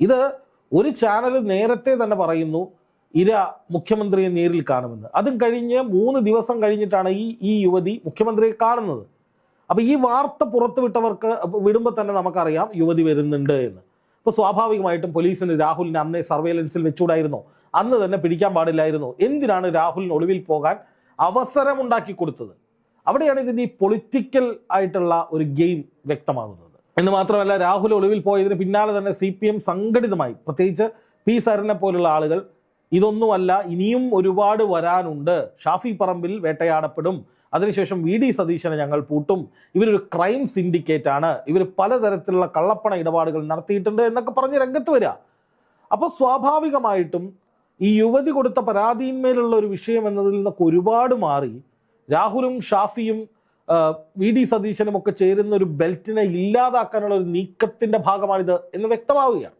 ഇത് ഒരു ചാനൽ നേരത്തെ തന്നെ പറയുന്നു ഇര മുഖ്യമന്ത്രിയെ നേരിൽ കാണുമെന്ന്. അതും കഴിഞ്ഞ് മൂന്ന് ദിവസം കഴിഞ്ഞിട്ടാണ് ഈ ഈ യുവതി മുഖ്യമന്ത്രിയെ കാണുന്നത്. അപ്പൊ ഈ വാർത്ത പുറത്തു വിട്ടവർക്ക് വിടുമ്പോൾ തന്നെ നമുക്കറിയാം യുവതി വരുന്നുണ്ട് എന്ന്. അപ്പോൾ സ്വാഭാവികമായിട്ടും പോലീസിന് രാഹുലിനെ അന്നേ സർവേലൻസിൽ വെച്ചുകൂടായിരുന്നോ? അന്ന് തന്നെ പിടിക്കാൻ പാടില്ലായിരുന്നു? എന്തിനാണ് രാഹുലിന് ഒളിവിൽ പോകാൻ അവസരമുണ്ടാക്കി കൊടുത്തത്? അവിടെയാണ് ഇതിന്റെ ഈ പൊളിറ്റിക്കൽ ആയിട്ടുള്ള ഒരു ഗെയിം വ്യക്തമാകുന്നത്. എന്ന് മാത്രമല്ല രാഹുൽ ഒളിവിൽ പോയതിന് പിന്നാലെ തന്നെ സി പി എം സംഘടിതമായി. പ്രത്യേകിച്ച് പി സരനെ പോലുള്ള ആളുകൾ ഇതൊന്നുമല്ല ഇനിയും ഒരുപാട് വരാനുണ്ട്. ഷാഫി പറമ്പിൽ വേട്ടയാടപ്പെടും. അതിനുശേഷം വി ഡി സതീശനെ ഞങ്ങൾ പൂട്ടും. ഇവരൊരു ക്രൈം സിൻഡിക്കേറ്റ് ആണ്. ഇവർ പലതരത്തിലുള്ള കള്ളപ്പണ ഇടപാടുകൾ നടത്തിയിട്ടുണ്ട് എന്നൊക്കെ പറഞ്ഞ് രംഗത്ത് വരിക. അപ്പോൾ സ്വാഭാവികമായിട്ടും ഈ യുവതി കൊടുത്ത പരാതിയിന്മേലുള്ള ഒരു വിഷയം എന്നതിൽ നിന്നൊക്കെ ഒരുപാട് മാറി. രാഹുലും ഷാഫിയും വി ഡി സതീശനും ഒക്കെ ചേരുന്ന ഒരു ബെൽറ്റിനെ ഇല്ലാതാക്കാനുള്ള ഒരു നീക്കത്തിന്റെ ഭാഗമാണിത് എന്ന് വ്യക്തമാവുകയാണ്.